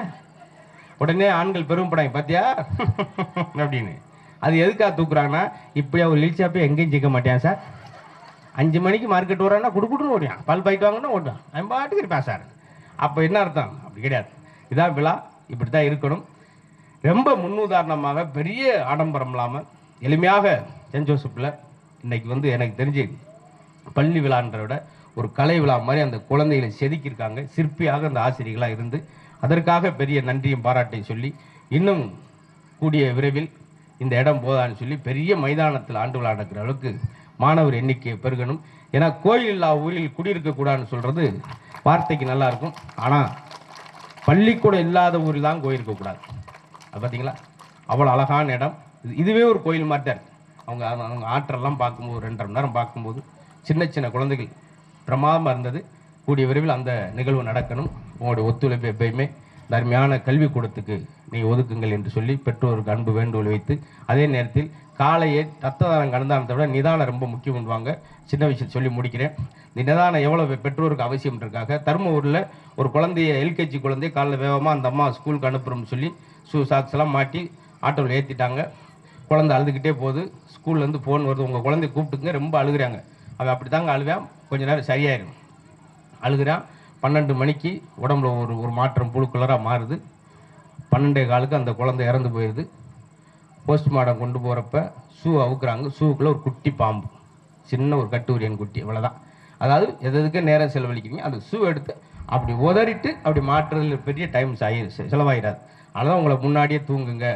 உடனே ஆண்கள் பெருமைப்படாங்க பார்த்தியா அப்படின்னு. அது எதுக்காக தூக்குறாங்கன்னா இப்படி அவர் போய் எங்கேயும் ஜெயிக்க மாட்டேன் சார் அஞ்சு மணிக்கு மார்க்கெட் வரான்னா குடுக்குடுன்னு ஓடியான். பல் பாய்ட்டு வாங்கினா ஓடுவான் அவன் பாட்டுக்கு இருப்பான் சார் அப்போ என்ன அர்த்தம்? அப்படி கிடையாது. இதான் விழா. இப்படி தான் இருக்கணும். ரொம்ப முன்னுதாரணமாக பெரிய ஆடம்பரம் இல்லாமல் எளிமையாக சென்ட் ஜோசப்பில் இன்னைக்கு வந்து எனக்கு தெரிஞ்சு பள்ளி விழான்றத விட ஒரு கலை விழா மாதிரி அந்த குழந்தைகளை செதுக்கியிருக்காங்க. சிற்பியாக அந்த ஆசிரியர்களாக இருந்து அதற்காக பெரிய நன்றியும் பாராட்டையும் சொல்லி இன்னும் கூடிய விரைவில் இந்த இடம் போதான்னு சொல்லி பெரிய மைதானத்தில் ஆண்டு விழா நடக்கிற அளவுக்கு மாணவர் எண்ணிக்கை பெருகணும். ஏன்னா கோயில் இல்லா ஊரில் குடியிருக்கக்கூடாதுன்னு சொல்றது வார்த்தைக்கு நல்லா இருக்கும். ஆனால் பள்ளிக்கூடம் இல்லாத ஊரில் தான் கோயில் இருக்கக்கூடாது அது பார்த்தீங்களா அவ்வளோ அழகான இடம். இதுவே ஒரு கோயில் மாதிரி தான் இருக்குது அவங்க அவங்க- அவங்க ஆற்றெல்லாம் பார்க்கும்போது ரெண்டரை மணி நேரம் பார்க்கும்போது சின்ன சின்ன குழந்தைகள் பிரமாதமாக இருந்தது. கூடிய விரைவில் அந்த நிகழ்வு நடக்கணும். உங்களுடைய ஒத்துழைப்பு எப்பயுமே இந்த அருமையான கல்விக்கூடத்துக்கு நீங்கள் ஒதுக்குங்கள் என்று சொல்லி பெற்றோருக்கு அன்பு வேண்டுகோள் வைத்து அதே நேரத்தில் காலையே ரத்த தானம் கலந்தானத்தை விட நிதானம் ரொம்ப முக்கியம் பண்ணுவாங்க சின்ன விஷயம் சொல்லி முடிக்கிறேன். இந்த நிதானம் எவ்வளோ பெற்றோருக்கு அவசியம்ன்றக்காக தருமபுரியில் ஒரு குழந்தைய எல்கேஜி குழந்தைய காலைல வேகமாக அந்த அம்மா ஸ்கூலுக்கு அனுப்புறோம்னு சொல்லி ஷூ சாக்ஸ் எல்லாம் மாட்டி ஆட்டோவில் ஏற்றிட்டாங்க குழந்தை அழுதுகிட்டே போகுது. ஸ்கூல்லேருந்து ஃபோன் வருது. உங்கள் குழந்தைய கூப்பிட்டுங்க ரொம்ப அழுகுறாங்க. அவன் அப்படி தாங்க அழுவேன். கொஞ்ச நேரம் சரியாயிடும் அழுகிறான். பன்னெண்டு மணிக்கு உடம்புல ஒரு ஒரு மாற்றம் புழுக்குலராக மாறுது. பன்னெண்டே காலுக்கு அந்த குழந்தை இறந்து போயிடுது போஸ்ட்மார்ட்டம் கொண்டு போகிறப்ப ஷூ அவுக்குறாங்க. ஷூக்குள்ளே ஒரு குட்டி பாம்பு. சின்ன ஒரு கட்டுரியன் குட்டி இவ்வளோதான் அதாவது எது எதுக்கு நேரம் செலவழிக்கிறீங்க அந்த ஷூ எடுத்து அப்படி உதறிட்டு அப்படி மாற்றுறதுல பெரிய டைம் செலவாயிடாது அதனால் உங்களை முன்னாடியே தூங்குங்க.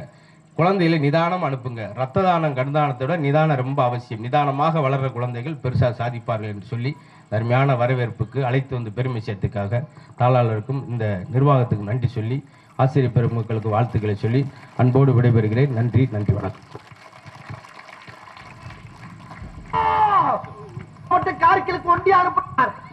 குழந்தைகளை நிதானம் அனுப்புங்க. ரத்த தானம் கண்தானத்தை விட நிதானம் ரொம்ப அவசியம். நிதானமாக வளர்ற குழந்தைகள் பெருசாக சாதிப்பார்கள் என்று சொல்லி அருமையான வரவேற்புக்கு அழைத்து வந்து பெருமை சேர்த்துக்காக தாளாளருக்கும் இந்த நிர்வாகத்துக்கு நன்றி சொல்லி ஆசிரியர் பெருமக்களுக்கு வாழ்த்துக்களை சொல்லி அன்போடு விடைபெறுகிறேன். நன்றி நன்றி வணக்கம். கார்கிலுக்கு ஒண்டி அனுப்பினார்.